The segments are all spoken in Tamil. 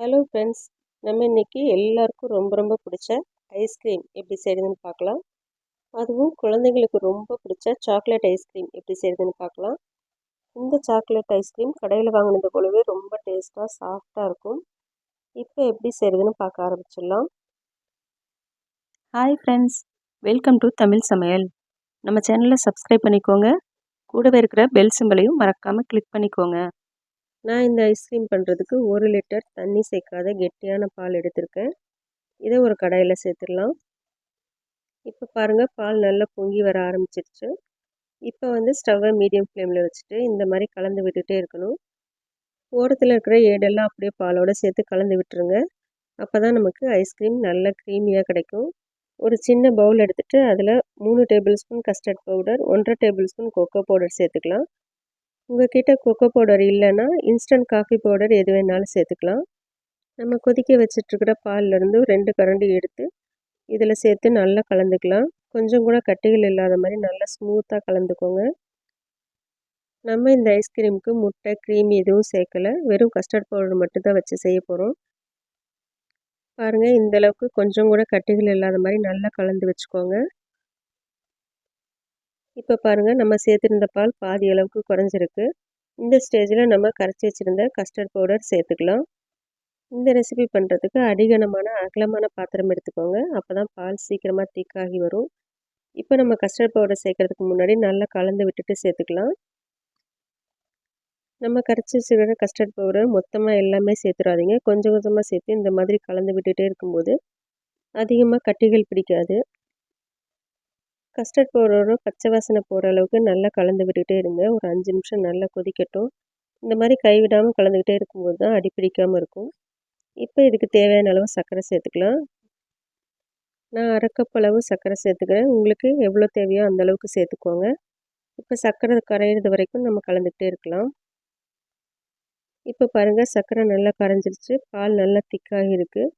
ஹலோ ஃப்ரெண்ட்ஸ் நம்ம இன்றைக்கி எல்லாருக்கும் ரொம்ப ரொம்ப பிடிச்ச ஐஸ்கிரீம் எப்படி செய்யுதுன்னு பார்க்கலாம். அதுவும் குழந்தைங்களுக்கு ரொம்ப பிடிச்ச சாக்லேட் ஐஸ்கிரீம் எப்படி செய்கிறதுன்னு பார்க்கலாம். இந்த சாக்லேட் ஐஸ்கிரீம் கடையில் வாங்கினது போலவே ரொம்ப டேஸ்ட்டாக சாஃப்டாக இருக்கும். இப்போ எப்படி செய்கிறதுன்னு பார்க்க ஆரம்பிச்சிடலாம். Hi friends welcome to Tamil Samayal. நம்ம சேனலை சப்ஸ்கிரைப் பண்ணிக்கோங்க. கூடவே இருக்கிற பெல் சிம்பிளையும் மறக்காமல் கிளிக் பண்ணிக்கோங்க. நான் இந்த ஐஸ்கிரீம் பண்ணுறதுக்கு ஒரு லிட்டர் தண்ணி சேர்க்காத கெட்டியான பால் எடுத்திருக்கேன். இதை ஒரு கடாயில் சேர்த்துடலாம். இப்போ பாருங்கள் பால் நல்லா பொங்கி வர ஆரம்பிச்சிருச்சு. இப்போ வந்து ஸ்டவ்வை மீடியம் ஃப்ளேமில் வச்சுட்டு இந்த மாதிரி கலந்து விட்டுகிட்டே இருக்கணும். ஓரத்தில் இருக்கிற ஏடெல்லாம் அப்படியே பாலோடு சேர்த்து கலந்து விட்டுருங்க. அப்போ தான் நமக்கு ஐஸ்கிரீம் நல்ல க்ரீமியாக கிடைக்கும். ஒரு சின்ன பவுல் எடுத்துகிட்டு அதில் மூணு டேபிள் ஸ்பூன் கஸ்டர்ட் பவுடர் ஒன்றரை டேபிள் ஸ்பூன் கொக்கோ பவுடர் சேர்த்துக்கலாம். உங்கள்கிட்ட கொக்கோ பவுடர் இல்லைன்னா இன்ஸ்டன்ட் காஃபி பவுடர் எது வேணாலும் சேர்த்துக்கலாம். நம்ம கொதிக்க வச்சிட்ருக்கிற பால்லேருந்து ரெண்டு கரண்டி எடுத்து இதில் சேர்த்து நல்லா கலந்துக்கலாம். கொஞ்சம் கூட கட்டிகள் இல்லாத மாதிரி நல்லா ஸ்மூத்தாக கலந்துக்கோங்க. நம்ம இந்த ஐஸ்கிரீமுக்கு முட்டை க்ரீம் எதுவும் சேர்க்கலை. வெறும் கஸ்டர்ட் பவுடர் மட்டும்தான் வச்சு செய்ய போகிறோம் பாருங்கள் இந்தளவுக்கு கொஞ்சம் கூட கட்டிகள் இல்லாத மாதிரி நல்லா கலந்து வச்சுக்கோங்க. இப்போ பாருங்கள் நம்ம சேர்த்துருந்த பால் பாதி அளவுக்கு குறைஞ்சிருக்கு. இந்த ஸ்டேஜில் நம்ம கரைச்சி வச்சுருந்த கஸ்டர்ட் பவுடர் சேர்த்துக்கலாம். இந்த ரெசிபி பண்ணுறதுக்கு அடிகனமான அகலமான பாத்திரம் எடுத்துக்கோங்க. அப்போ தான் பால் சீக்கிரமாக திக்காகி வரும். இப்போ நம்ம கஸ்டர்ட் பவுடர் சேர்க்குறதுக்கு முன்னாடி நல்லா கலந்து விட்டுட்டு சேர்த்துக்கலாம். நம்ம கரைச்சி வச்சுருக்கிற கஸ்டர்ட் பவுடர் மொத்தமாக எல்லாமே சேர்த்துடாதீங்க கொஞ்சம் கொஞ்சமாக சேர்த்து இந்த மாதிரி கலந்து விட்டுகிட்டே இருக்கும்போது அதிகமாக கட்டிகள் பிடிக்காது. கஸ்டர்ட் பவுடரும் பச்சை வாசனை போகிற அளவுக்கு நல்லா கலந்து விட்டுகிட்டே இருங்க. ஒரு அஞ்சு நிமிஷம் நல்லா கொதிக்கட்டும். இந்த மாதிரி கைவிடாமல் கலந்துக்கிட்டே இருக்கும்போது தான் அடி பிடிக்காமல் இருக்கும். இப்போ இதுக்கு தேவையான அளவு சர்க்கரை சேர்த்துக்கலாம். நான் அரைக்கப் அளவு சர்க்கரை சேர்த்துக்கிறேன். உங்களுக்கு எவ்வளோ தேவையோ அந்த அளவுக்கு சேர்த்துக்கோங்க. இப்போ சர்க்கரை கரையிறது வரைக்கும் நம்ம கலந்துக்கிட்டே இருக்கலாம். இப்போ பாருங்கள் சர்க்கரை நல்லா கரைஞ்சிருச்சு. பால் நல்லா திக்காகி இருக்குது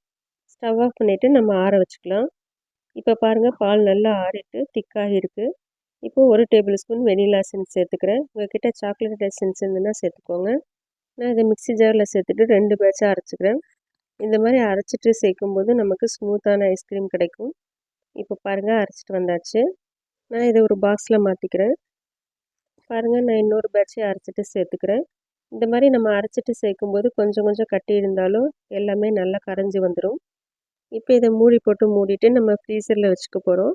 ஸ்டவ் ஆஃப் பண்ணிவிட்டு நம்ம ஆற வச்சுக்கலாம். இப்போ பாருங்கள் பால் நல்லா ஆறிட்டு திக்காக இருக்குது இப்போது ஒரு டேபிள் ஸ்பூன் வெனிலா எசன்ஸ் சேர்த்துக்கிறேன். உங்கள்கிட்ட சாக்லேட் எசன்ஸ் இருந்துன்னா சேர்த்துக்கோங்க. நான் இதை மிக்சி ஜாரில் சேர்த்துட்டு ரெண்டு பேட்சாக அரைச்சிக்கிறேன். இந்த மாதிரி அரைச்சிட்டு சேர்க்கும்போது நமக்கு ஸ்மூத்தான ஐஸ்கிரீம் கிடைக்கும். இப்போ பாருங்கள் அரைச்சிட்டு வந்தாச்சு. நான் இதை ஒரு பாக்ஸில் மாற்றிக்கிறேன் பாருங்கள் நான் இன்னொரு பேட்சையை அரைச்சிட்டு சேர்த்துக்கிறேன். இந்த மாதிரி நம்ம அரைச்சிட்டு சேர்க்கும்போது கொஞ்சம் கொஞ்சம் கட்டி இருந்தாலும் எல்லாமே நல்லா கரைஞ்சி வந்துடும் இப்போ இதை மூடி போட்டு மூடிட்டு நம்ம ஃப்ரீசரில் வச்சுக்க போகிறோம்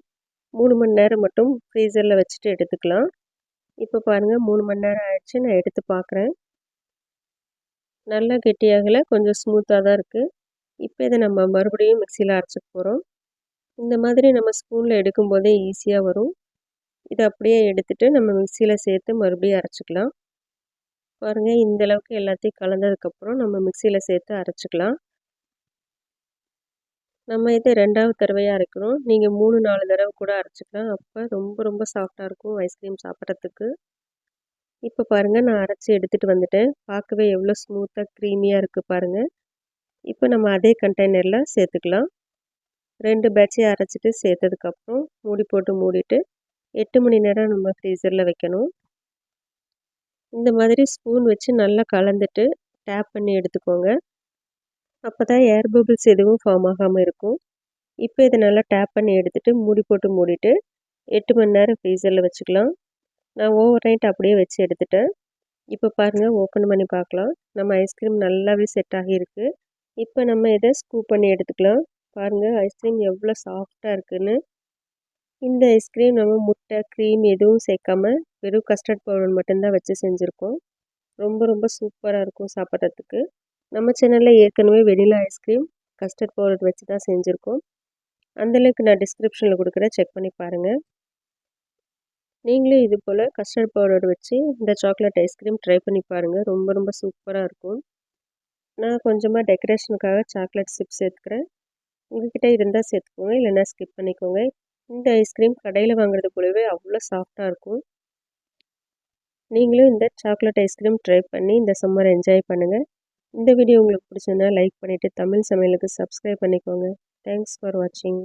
மூணு மணி நேரம் மட்டும் ஃப்ரீசரில் வச்சுட்டு எடுத்துக்கலாம். இப்போ பாருங்கள் மூணு மணி நேரம் ஆயிடுச்சு. நான் எடுத்து பார்க்குறேன். நல்லா கெட்டியாகலை கொஞ்சம் ஸ்மூத்தாக தான் இருக்குது இப்போ இதை நம்ம மறுபடியும் மிக்சியில் அரைச்சிக்க போகிறோம் இந்த மாதிரி நம்ம ஸ்பூனில் எடுக்கும்போதே ஈஸியாக வரும். இதை அப்படியே எடுத்துகிட்டு நம்ம மிக்சியில் சேர்த்து மறுபடியும் அரைச்சிக்கலாம். பாருங்கள் இந்தளவுக்கு எல்லாத்தையும் கலந்ததுக்கப்புறம் நம்ம மிக்சியில் சேர்த்து அரைச்சிக்கலாம். நம்ம இதை ரெண்டாவது தடவையாக அரைக்கிறோம் நீங்கள் மூணு நாலு தடவை கூட அரைச்சிக்கலாம். அப்போ ரொம்ப ரொம்ப சாஃப்டாக இருக்கும் ஐஸ்கிரீம் சாப்பிட்றதுக்கு. இப்போ பாருங்கள் நான் அரைச்சி எடுத்துகிட்டு வந்துட்டேன். பார்க்கவே எவ்வளோ ஸ்மூத்தாக க்ரீமியாக இருக்குது பாருங்கள் இப்போ நம்ம அதே கண்டெய்னரில் சேர்த்துக்கலாம். ரெண்டு பேட்சையை அரைச்சிட்டு சேர்த்ததுக்கப்புறம் மூடி போட்டு மூடிட்டு எட்டு மணி நேரம் நம்ம ஃப்ரீசரில் வைக்கணும். இந்த மாதிரி ஸ்பூன் வச்சு நல்லா கலந்துட்டு டேப் பண்ணி எடுத்துக்கோங்க. அப்போ தான் ஏர் பபிள்ஸ் எதுவும் ஃபார்ம் ஆகாமல் இருக்கும். இப்போ இதை நல்லா டேப் பண்ணி எடுத்துகிட்டு மூடி போட்டு மூடிட்டு எட்டு மணி நேரம் ஃப்ரீசரில் வச்சுக்கலாம். நான் ஓவர் நைட் அப்படியே வச்சு எடுத்துட்டேன். இப்போ பாருங்கள் ஓப்பன் பண்ணி பார்க்கலாம். நம்ம ஐஸ்கிரீம் நல்லாவே செட் ஆகியிருக்கு. இப்போ நம்ம இதை ஸ்கூப் பண்ணி எடுத்துக்கலாம். பாருங்கள் ஐஸ்கிரீம் எவ்வளோ சாஃப்டாக இருக்குதுன்னு இந்த ஐஸ்கிரீம் நம்ம முட்டை க்ரீம் எதுவும் சேர்க்காம வெறும் கஸ்டர்ட் பவுடர் மட்டும்தான் வச்சு செஞ்சுருக்கோம். ரொம்ப ரொம்ப சூப்பராக இருக்கும் சாப்பிட்றதுக்கு. நம்ம சேனலில் ஏற்கனவே வெனிலா ஐஸ்கிரீம் கஸ்டர்ட் பவுடர் வச்சு தான் செஞ்சுருக்கோம். அந்த லிங்க் நான் டிஸ்கிரிப்ஷனில் கொடுக்குறேன். செக் பண்ணி பாருங்கள் நீங்களும் இது போல் கஸ்டர்ட் பவுடர் வச்சு இந்த சாக்லேட் ஐஸ்கிரீம் ட்ரை பண்ணி பாருங்கள் ரொம்ப ரொம்ப சூப்பராக இருக்கும். நான் கொஞ்சமாக டெக்கரேஷனுக்காக சாக்லேட் சிப் சேர்த்துக்கிறேன். உங்கள்கிட்ட இருந்தால் சேர்த்துக்கோங்க. இல்லைன்னா ஸ்கிப் பண்ணிக்கோங்க. இந்த ஐஸ்கிரீம் கடையில் வாங்குறது போலவே அவ்வளோ சாஃப்டாக இருக்கும். நீங்களும் இந்த சாக்லேட் ஐஸ்கிரீம் ட்ரை பண்ணி இந்த சம்மர் என்ஜாய் பண்ணுங்கள் இந்த வீடியோ உங்களுக்கு பிடிச்சதுன்னா லைக் பண்ணிவிட்டு தமிழ் சமையலுக்கு சப்ஸ்கிரைப் பண்ணிக்கோங்க. தேங்க்ஸ் ஃபார் வாட்சிங்